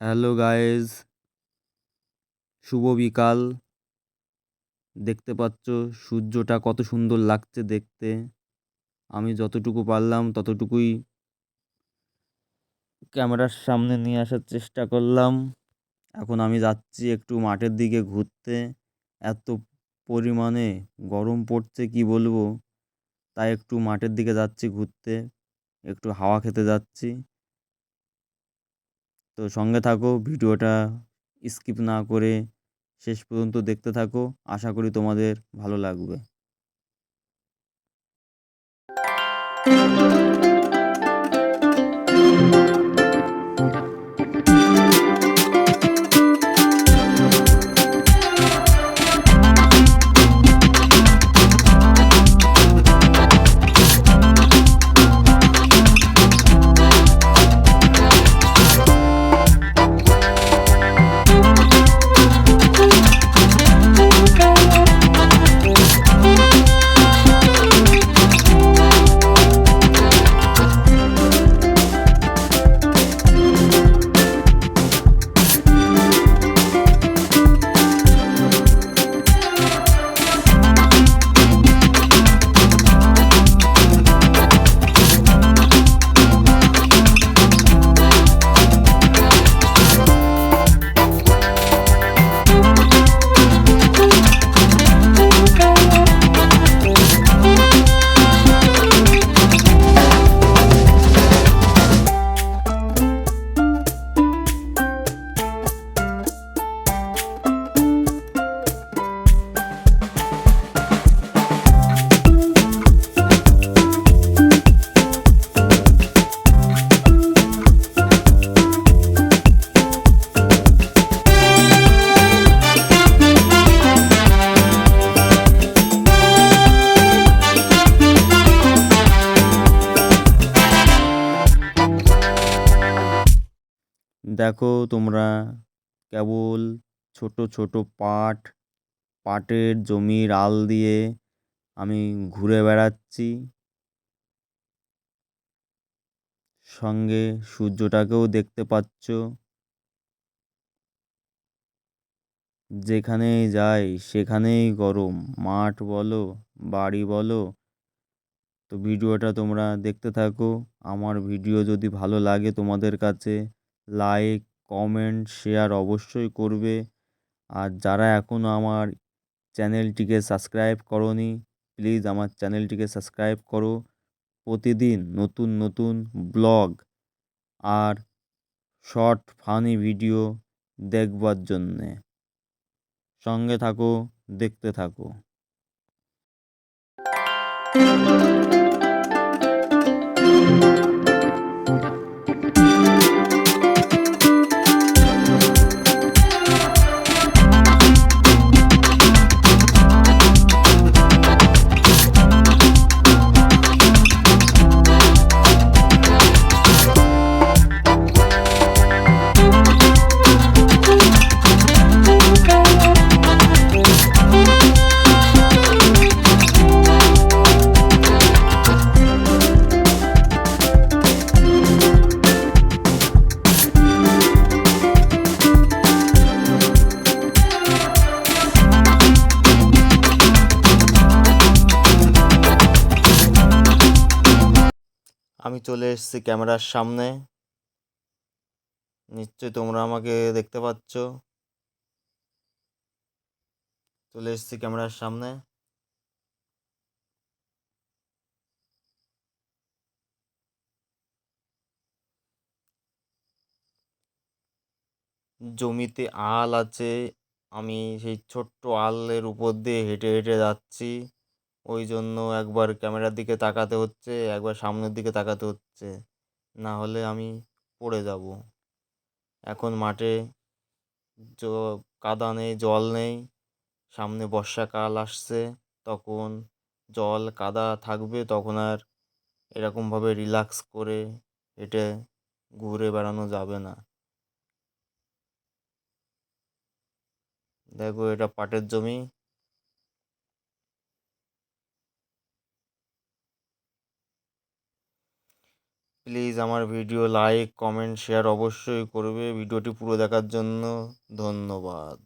Hello guys শুভ বিকাল। দেখতে পাচ্ছ সূর্যটা কত সুন্দর লাগছে দেখতে। আমি যতটুকু পারলাম ততটুকুই ক্যামেরার সামনে নিয়ে আসার চেষ্টা করলাম। এখন আমি যাচ্ছি একটু মাঠের দিকে ঘুরতে। এত পরিমাণে গরম পড়ছে কি বলব? তাই একটু মাঠের দিকে যাচ্ছি ঘুরতে। একটু হাওয়া খেতে যাচ্ছি। তো সঙ্গে থাকো, ভিডিওটা স্কিপ না করে শেষ পর্যন্ত দেখতে থাকো। আশা করি তোমাদের ভালো লাগবে। দেখো তোমরা কেবল ছোট ছোট পাট, পাটের জমির আল দিয়ে আমি ঘুরে বেড়াচ্ছি। সঙ্গে সূর্যটাকেও দেখতে পাচ্ছ। যেখানেই যাই সেখানেই গরম। মাঠ বলো, বাড়ি বলো, তো ভিডিওটা তোমরা দেখতে থাকো। আমার ভিডিও যদি ভালো লাগে তোমাদের কাছে লাইক কমেন্ট শেয়ার অবশ্যই করবে। আর যারা এখনও আমার চ্যানেলটিকে সাবস্ক্রাইব করনি প্লিজ আমার চ্যানেলটিকে সাবস্ক্রাইব করো। প্রতিদিন নতুন নতুন ব্লগ আর শর্ট ফানি ভিডিও দেখবার জন্যে। সঙ্গে থাকো, দেখতে থাকো। আমি চলে এসেছি ক্যামেরার সামনে। নিশ্চয়ই তোমরা আমাকে দেখতে পাচ্ছ। চলে এসেছি ক্যামেরার সামনে। জমিতে আল আছে। আমি সেই ছোট্ট আলের উপর দিয়ে হেঁটে হেঁটে যাচ্ছি। ওই জন্য একবার ক্যামেরার দিকে তাকাতে হচ্ছে, একবার সামনের দিকে তাকাতে হচ্ছে। না হলে আমি পড়ে যাব। এখন মাঠে জ, কাদা নেই, জল নেই, সামনে বর্ষাকাল আসছে, তখন জল কাদা থাকবে, তখন আর এরকমভাবে রিল্যাক্স করে হেঁটে ঘুরে বেড়ানো যাবে না। দেখো এটা পাটের জমি। প্লিজ আমার ভিডিও লাইক কমেন্ট শেয়ার অবশ্যই করবে। ভিডিওটি পুরো দেখার জন্য ধন্যবাদ।